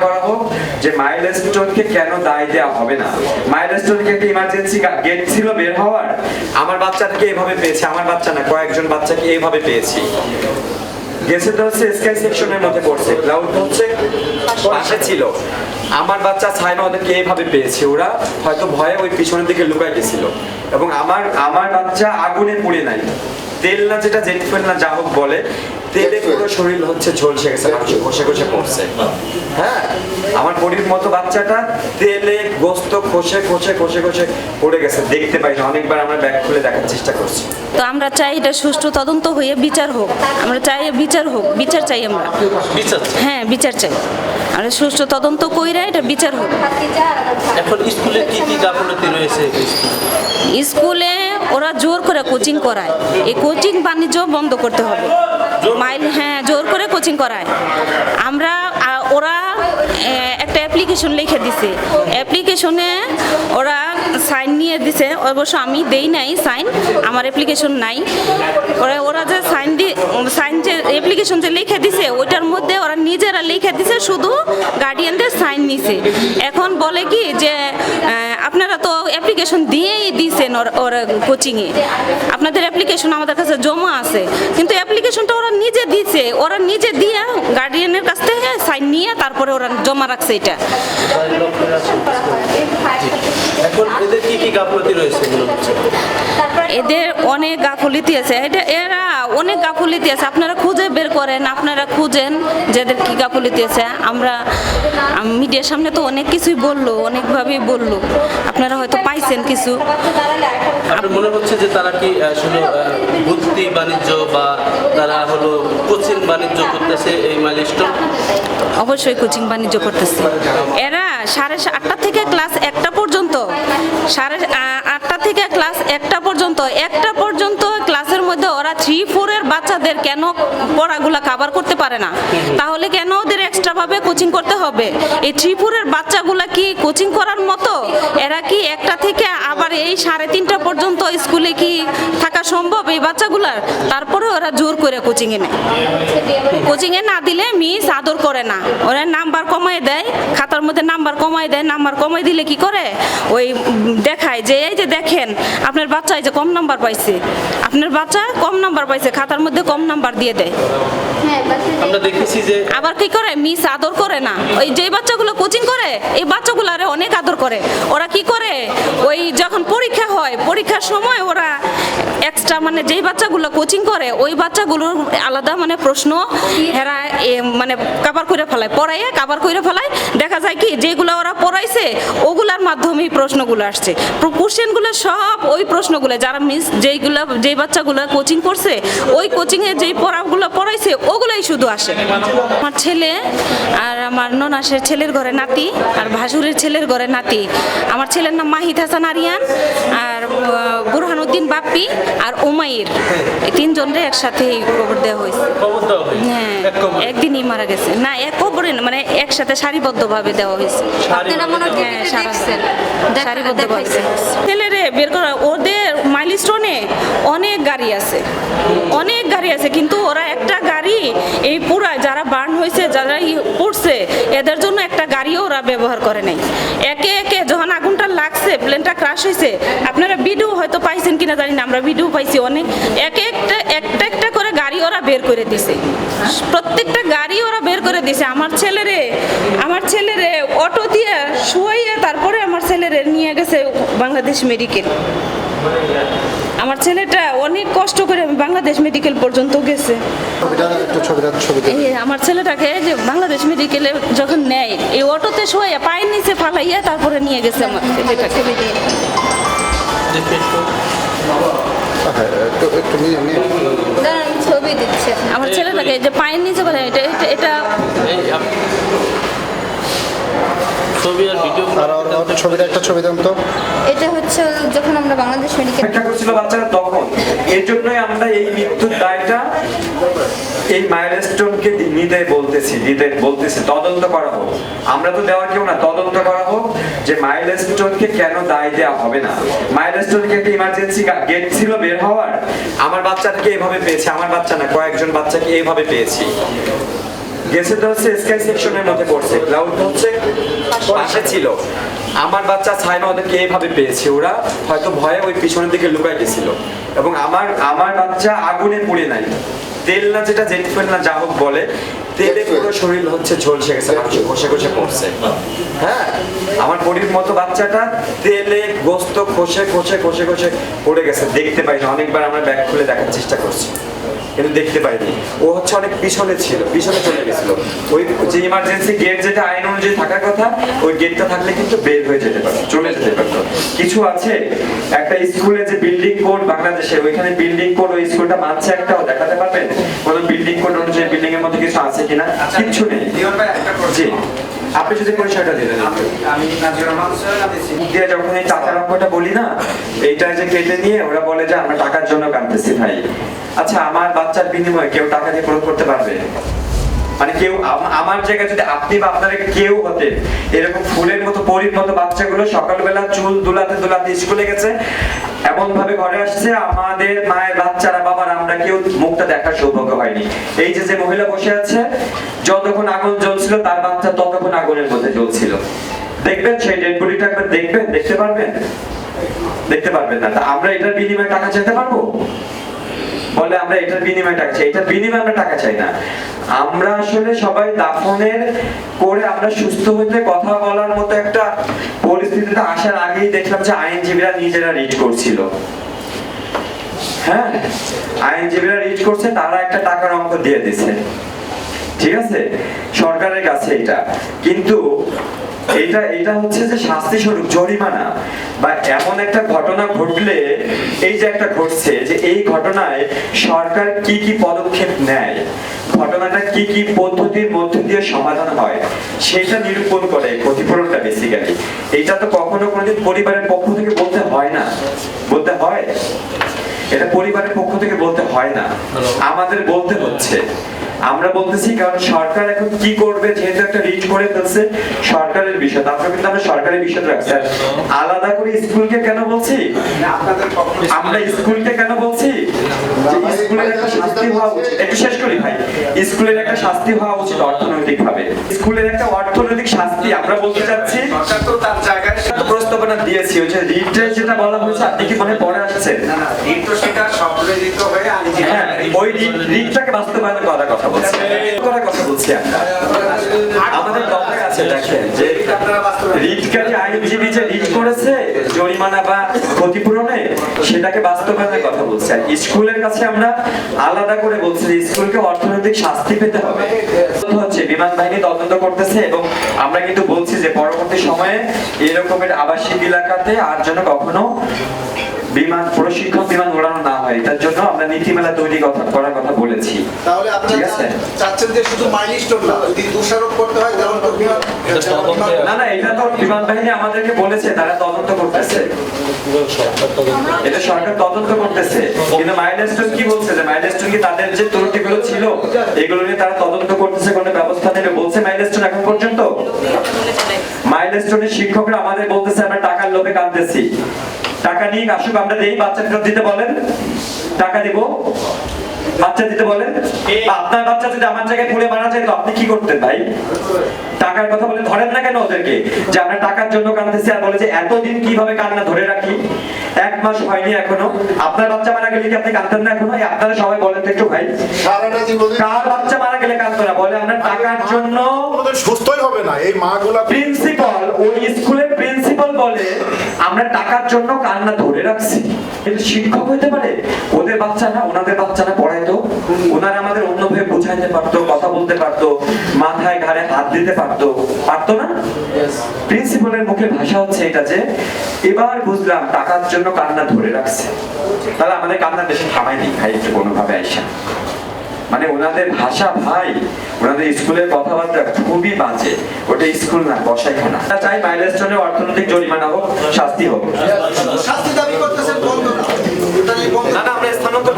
করা হোক যে মাইলস্টোনকে কেন দায় দেওয়া হবে না। মাইলস্টোনকে একটা ইমার্জেন্সি গেট ছিল বের হওয়ার। আমার বাচ্চাটাকে এইভাবে পেয়েছি, আমার বাচ্চা না, কয়েকজন বাচ্চাকে এইভাবে পেয়েছি। আমার বাচ্চা ছাইমা ওদেরকে এইভাবে পেয়েছে। ওরা হয়তো ভয়ে ওই পিছনের দিকে লুকাই গেছিল। এবং আমার আমার বাচ্চা আগুনে পুড়ে নাই। তেল না যেটা জেট না যা হোক বলে তেলে পুরো শরীর হচ্ছে ঝলসে গেছে মাংস ঘষে ঘষে পড়ছে। হ্যাঁ আমার পরির মতো বাচ্চাটা তেলে গোস্ত খসে খসে খসে খসে পড়ে গেছে দেখতে পাই না। অনেকবার আমরা ব্যাগ খুলে দেখার চেষ্টা করছি। তো আমরা চাই এটা সুষ্ঠু তদন্ত হয়ে বিচার হোক। আমরা চাই বিচার হোক বিচার চাই আমরা। বিচার হ্যাঁ বিচার চাই। আমরা সুষ্ঠু তদন্ত কইরা এটা বিচার হোক। এখন স্কুলে কি কি গাফলতি রয়েছে স্কুলে ওরা জোর করে কোচিং করায়। এই কোচিং বাণিজ্য বন্ধ করতে হবে। মাইল হ্যাঁ জোর করে কোচিং করায়। আমরা ওরা একটা অ্যাপ্লিকেশন লিখে দিছে। অ্যাপ্লিকেশনে ওরা সাইন নিয়ে দিছে। অবশ্য আমি দেই নাই সাইন আমার অ্যাপ্লিকেশন নাই। ওরা ওরা যে সাইন দি সাইন যে অ্যাপ্লিকেশন যে লিখে দিছে, ওইটার মধ্যে ওরা নিজেরা লিখে দিছে, শুধু গার্ডিয়ানদের সাইন নিছে। এখন বলে কি যে আপনারা তো অ্যাপ্লিকেশন দিয়েই দিয়েছেন ওর ওর কোচিংয়ে আপনাদের অ্যাপ্লিকেশন আমাদের কাছে জমা আছে। কিন্তু অ্যাপ্লিকেশনটা ওরা নিজে দিছে। ওরা নিজে দিয়ে গার্ডিয়ানের কাছ থেকে সাইন নিয়ে তারপরে ওরা জমা রাখছে এটা। এখন এদের কি কি গাফলতি রয়েছে এদের অনেক গাফলিতি আছে। এটা এরা অনেক গাফলিতি আছে। আপনারা খুঁজে বের করেন আপনারা খুঁজেন যাদের কি গাফলিতি আছে। আমরা মিডিয়ার সামনে তো অনেক কিছুই বলল অনেকভাবেই বলল। আপনারা হয়তো পাইছেন কিছু। মনে হচ্ছে যে তারা কি আহ, ভর্তি বাণিজ্য বা তারা হলো কোচিং বাণিজ্য করতেছে এই মাইলস্টোন? অবশ্যই কোচিং বাণিজ্য করতেছে। এরা সাড়ে আটটা থেকে ক্লাস একটা পর্যন্ত সাড়ে আটটা থেকে ক্লাস একটা পর্যন্ত একটা পর্যন্ত ক্লাসের মধ্যে ওরা থ্রি ফোরের বাচ্চাদের কেন পড়াগুলা কাভার করতে পারে না? তাহলে কেন ওদের এক্সট্রা ভাবে কোচিং করতে হবে? এই থ্রি ফোরের বাচ্চাগুলা কি কোচিং করার মতো? এরা কি একটা থেকে আবার এই সাড়ে তিনটা পর্যন্ত স্কুলে কি থাকা সম্ভব এই বাচ্চাগুলার? তারপরে ওরা জোর করে কোচিংয়ে নেয়। কোচিংয়ে না দিলে মিস আদর করে না। ওরা নাম্বার কমায় দেয়, খাতার মধ্যে নাম্বার কমায় দেয় নাম্বার কমাই দিলে কি করে? ওই দেখায় যে, এই যে দেখেন, আপনার বাচ্চা এই যে কম নাম্বার পাইছে। আপনার বাচ্চা কম নাম্বার পাইছে, খাতার মধ্যে কম নাম্বার দিয়ে দেয়। আমরা দেখেছি যে আবার কি করে? মিস আদর করে না। ওই যে বাচ্চাগুলো কোচিং করে এই বাচ্চাগুলো আরে অনেক আদর করে। ওরা কি করে? ওই যখন পরীক্ষা হয় পরীক্ষার সময় ওরা এক্সট্রা মানে যেই বাচ্চাগুলো কোচিং করে ওই বাচ্চাগুলোর আলাদা মানে প্রশ্ন এরা এ, মানে কাবার করে ফেলায় পড়াইয়ে কাবার করে ফেলায়। দেখা যায় কি যেগুলো ওরা পড়াইছে ওগুলার মাধ্যমেই প্রশ্নগুলো আসছে। কোশ্চেনগুলো সব ওই প্রশ্নগুলো যারা মিস যেইগুলো যেই বাচ্চাগুলো কোচিং করছে ওই কোচিংয়ে যেই পড়াগুলো পড়াইছে ওগুলাই শুধু আসে। আমার ছেলে আর আমার ননাসের ছেলের ঘরে নাতি আর ভাসুরের ছেলের ঘরে নাতি। আমার ছেলের নাম মাহিদ হাসান আরিয়ান আর বুরহানুদ্দিন বাপ্পি আর উমাইর। এই তিনজনরে একসাথে কবর দেওয়া হয়েছে। দেওয়া হয় একদিনই মারা গেছে। না এক কবরে না, মানে একসাথে সারিবদ্ধভাবে দেওয়া হয়েছে। আপনারা মনে হয় হ্যাঁ, দেখা- সারিবদ্ধভাবে ছেলেরে বের করা ওদের মাইলস্টোনে অনেক গাড়ি আছে। অনেক গাড়ি আছে কিন্তু ওরা এই পুরা যারা বার্ন হয়েছে যারা পড়ছে, এদের জন্য একটা গাড়িও ওরা ব্যবহার করে নাই। একে একে যখন আগুনটা লাগছে প্লেনটা ক্রাশ হয়েছে, আপনারা বিডিও হয়তো পাইছেন কিনা জানি না, আমরা বিডিও পাইছি অনেক। একে একটা একটা গাড়ি ওরা বের করে দিছে। প্রত্যেকটা গাড়ি ওরা বের করে দিছে। আমার ছেলেরে আমার ছেলেরে অটো দিয়ে শুয়াইয়ে তারপরে আমার ছেলেরে নিয়ে গেছে বাংলাদেশ মেডিকেল। আমার ছেলেটা অনেক কষ্ট করে বাংলাদেশ মেডিকেল পর্যন্ত গেছে। ছবিটা একটু ছবিটা ছবিটা এই আমার ছেলেটাকে যে বাংলাদেশ মেডিকেলে যখন নেয় এই অটোতে শোয়া পায়ের নিচে ফালাইয়া তারপরে নিয়ে গেছে আমার ছেলেটাকে। একটু হ্যাঁ একটু একটু নিয়ে নিয়ে। দাঁড়ান, ছবি দিচ্ছে। আমার ছেলেটাকে এই যে পায়ের নিচে বলে এটা এটা- ছবি আর ভিডিও আর ওর- ওর ছবিটা একটা ছবি দেন তো। এটা হচ্ছে যখন আমরা বাংলাদেশ মেডিকেল অপেক্ষা করছিল বাচ্চারা তখন। এর জন্যই আমরা এই মৃত্যুর দায়টা এই মাইলস্টোনকে নিতে বলতেছি নিতে বলতেছি তদন্ত করা হোক। আমরা তো দেওয়ার কেউ না তদন্ত করা হোক যে মাইলস্টোনকে কেন দায় দেওয়া হবে না। মাইল মাইলস্টোনকে একটা ইমার্জেন্সি গেট ছিল বের হওয়ার। আমার বাচ্চাটাকে এইভাবে পেয়েছে আমার বাচ্চা না কয়েকজন বাচ্চাকে এইভাবে পেয়েছি। হচ্ছে স্কাই সেকশনের মধ্যে পড়ছে। ক্লাউড হচ্ছে পাশে ছিল। আমার বাচ্চা ছাইমা ওদেরকে এইভাবে পেয়েছে। ওরা হয়তো ভয়ে ওই পিছনের দিকে গেছিল। এবং আমার আমার বাচ্চা আগুনে পুড়ে নাই। তেল না যেটা না যা হোক বলে, তেলে পুরো শরীর হচ্ছে ঝলসে গেছে মাংস খসে খসে পড়ছে। হ্যাঁ আমার পরির মতো বাচ্চাটা তেলে গোস্ত খসে খসে খসে খসে পড়ে গেছে। দেখতে পাইনি অনেকবার আমরা ব্যাগ খুলে দেখার চেষ্টা করছি। কিন্তু দেখতে পাইনি। ও হচ্ছে অনেক পিছনে ছিল পিছনে চলে গেছিল। ওই যে ইমার্জেন্সি গেট যেটা আইন অনুযায়ী থাকার কথা ওই গেটটা থাকলে কিন্তু বের হয়ে যেতে পারতো চলে যেতে পারতো। কিছু আছে? একটা স্কুলে যে বিল্ডিং কোড বাংলাদেশে ওইখানে বিল্ডিং কোড ওই স্কুলটা মানছে একটাও দেখাতে পারবেন? কোন বিল্ডিং কোড অনুযায়ী বিল্ডিং এর মধ্যে কিছু আছে কিনা? কিচ্ছু নেই। জি। আপনি যদি পরিচয়টা দিলেন আমি দিয়ে যখন এই টাকার অঙ্কটা বলি না এইটা যে কেটে নিয়ে ওরা বলে যে আমরা টাকার জন্য কাঁদতেছি ভাই। আচ্ছা আমার বাচ্চার বিনিময়ে কেউ টাকা দিয়ে প্রয়োগ করতে পারবে? মানে কেউ আমার জায়গায় যদি আপনি বা আপনারা কেউ হতেন, এরকম ফুলের মতো, পরির মতো বাচ্চাগুলো সকালবেলা চুল দুলাতে দুলাতে স্কুলে গেছে এমন ভাবে ঘরে আসছে, আমাদের মায়ের বাচ্চারা, বাবার, আমরা কেউ মুখটা দেখার সৌভাগ্য হয়নি এই যে যে মহিলা বসে আছে, যতক্ষণ আগুন জ্বলছিল, তার বাচ্চা ততক্ষণ আগুনের মধ্যে জ্বলছিল। দেখবেন সেই ডেড একবার দেখবেন, দেখতে পারবেন? দেখতে পারবেন না। আমরা এটার বিনিময়ে টাকা চাইতে পারব? বলে আমরা এটার বিনিময়ে টাকা চাই। এটার বিনিময়ে আমরা টাকা চাই না। আমরা আসলে সবাই দাফনের করে আমরা সুস্থ হইতে কথা বলার মতো একটা পরিস্থিতিতে আসার আগেই দেখলাম যে আইনজীবীরা নিজেরা রিড করছিল। হ্যাঁ? আইনজীবীরা রিট করছে, তারা একটা টাকার অঙ্ক দিয়ে দিছে ঠিক আছে? সরকারের কাছে এটা। কিন্তু এটা এটা হচ্ছে যে শাস্তি স্বরূপ জরিমানা। বা এমন একটা ঘটনা ঘটলে, এই যে একটা ঘটছে, যে এই ঘটনায় সরকার কি কি পদক্ষেপ নেয়, ঘটনাটা কি কি পদ্ধতির মধ্যে দিয়ে সমাধান হয়, সেটা নিরূপণ করে ক্ষতিপূরণটা বেসিক্যালি এটা তো কখনো কোনোদিন পরিবারের পক্ষ থেকে বলতে হয় না। বলতে হয়? এটা পরিবারের পক্ষ থেকে বলতে হয় না। আমাদের বলতে হচ্ছে। আমরা বলতেছি কারণ সরকার এখন কি করবে যেহেতু একটা রিচ করে ফেলছে সরকারের বিষয়। তারপরে কিন্তু আমরা সরকারি বিষয় রাখছি। আলাদা করে স্কুলকে কেন বলছি? আমরা স্কুলকে কেন বলছি? স্কুলের একটা শাস্তি হওয়া উচিত। একটু শেষ করি ভাই। স্কুলের একটা শাস্তি হওয়া উচিত অর্থনৈতিক ভাবে স্কুলের একটা অর্থনৈতিক শাস্তি আমরা বলতে চাচ্ছি। সরকার তো তার প্রস্তাবনা দিয়েছি ওই যে রিটে যেটা বলা হয়েছে আপনি কি মনে পড়ে আসছেন না না রিট তো সেটা হয়ে হ্যাঁ ওই রিট- রিটটাকে বাস্তবায়ন করার কথা বলছি। করার কথা বলছি আমরা। আমাদের দরকার আছে দেখেন যে রিটকারী আইনজীবী যে জরিমানা বা ক্ষতিপূরণে সেটাকে বাস্তবায়নের কথা বলছি। আর স্কুলের কাছে আমরা আলাদা করে বলছি যে স্কুলকে অর্থনৈতিক শাস্তি পেতে হবে। হচ্ছে, বিমান বাহিনী তদন্ত করতেছে এবং আমরা কিন্তু বলছি যে পরবর্তী সময়ে এরকমের আবাসিক এলাকাতে আর যেন কখনো বিমান প্রশিক্ষণ বিমান উড়ানো না হয় তার জন্য আমরা নীতিমালা তৈরি কথা করার কথা বলেছি। তাহলে ঠিক আপনারা আছে। চাচ্ছেন যে শুধু মাইলস্টোন না যদি দোষারোপ করতে হয় তাহলে তো বিমান বিমান- না না এটা তো বিমান বাহিনী আমাদেরকে বলেছে তারা তদন্ত করতেছে। এটা সরকার তদন্ত করতেছে। কিন্তু মাইলস্টোন কি বলছে? যে মাইলস্টোন কি তাদের যে ত্রুটিগুলো ছিল এগুলো নিয়ে তারা তদন্ত করতেছে কোনো ব্যবস্থা নেবে বলছে মাইলস্টোন এখন পর্যন্ত? মাইলস্টোনের শিক্ষকরা আমাদের বলতেছে আমরা টাকার লোভে কাঁদতেছি। টাকা নিয়ে আসুক আমরা দেই বাচ্চা ফেরত দিতে বলেন টাকা দিব। বাচ্চা দিতে বলেন। আপনার বাচ্চা যদি আমার জায়গায় পুড়ে মারা যায় তো আপনি কি করতেন ভাই? টাকার কথা বলে ধরেন না কেন ওদেরকে? যে আমরা টাকার জন্য কাঁদতেছি আর বলে যে এতদিন কীভাবে কান্না ধরে রাখি? এক মাস হয়নি এখনও। আপনার বাচ্চা মারা গেলে কি আপনি কাঁদতেন না এখনও? আপনারা সবাই বলেন তো একটু ভাই। কার বাচ্চা মারা গেলে কাঁদতো না? বলে আমরা টাকার জন্য সুস্থই হবে না। এই মাগুলা প্রিন্সিপাল ওই স্কুলের প্রিন্সিপাল বলে আমরা টাকার জন্য কান্না ধরে রাখছি। কিন্তু শিক্ষক হইতে পারে ওদের বাচ্চা না ওনাদের বাচ্চা না পড়াইতো। ওনারা আমাদের অন্যভাবে বুঝাইতে পারতো কথা বলতে পারতো মাথায় ঘাড়ে হাত দিতে পারতো। পারতো না? প্রিন্সিপালের মুখে ভাষা হচ্ছে এটা যে এবার বুঝলাম টাকার জন্য কান্না ধরে রাখছে। তাহলে আমাদের কান্না বেশি থামায়নি ভাই একটু কোনোভাবে আইসা। মানে ওনাদের ভাষা ভাই ওনাদের স্কুলের কথাবার্তা খুবই বাজে। ওটা স্কুল না বসাইখানা চাই মাইলেস্টনের অর্থনৈতিক জরিমানা হোক শাস্তি হোক। শাস্তি দাবি করতেছেন বন্ধ না আমরা স্থানান্তর